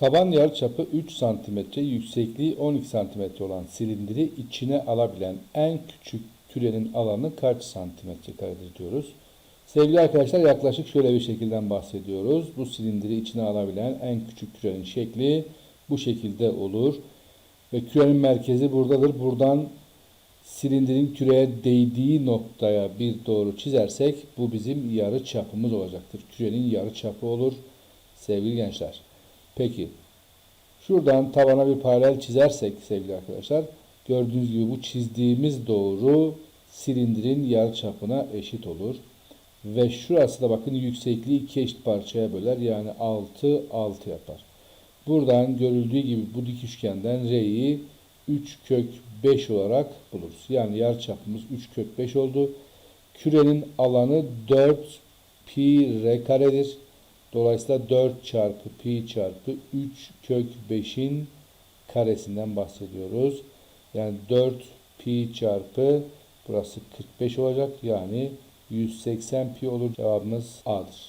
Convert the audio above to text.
Taban yarıçapı 3 cm, yüksekliği 12 cm olan silindiri içine alabilen en küçük kürenin alanı kaç santimetre karedir diyoruz. Sevgili arkadaşlar yaklaşık şöyle bir şekilden bahsediyoruz. Bu silindiri içine alabilen en küçük kürenin şekli bu şekilde olur. Ve kürenin merkezi buradadır. Buradan silindirin küreye değdiği noktaya bir doğru çizersek bu bizim yarı çapımız olacaktır. Kürenin yarı çapı olur sevgili gençler. Peki şuradan tavana bir paralel çizersek sevgili arkadaşlar gördüğünüz gibi bu çizdiğimiz doğru silindirin yarı çapına eşit olur. Ve şurası da bakın yüksekliği iki eşit parçaya böler. Yani 6 6 yapar. Buradan görüldüğü gibi bu dik üçgenden R'yi 3 kök 5 olarak buluruz. Yani yarıçapımız 3 kök 5 oldu. Kürenin alanı 4 pi r karedir. Dolayısıyla 4 çarpı pi çarpı 3 kök 5'in karesinden bahsediyoruz. Yani 4 pi çarpı burası 45 olacak. Yani 180 pi olur. Cevabımız A'dır.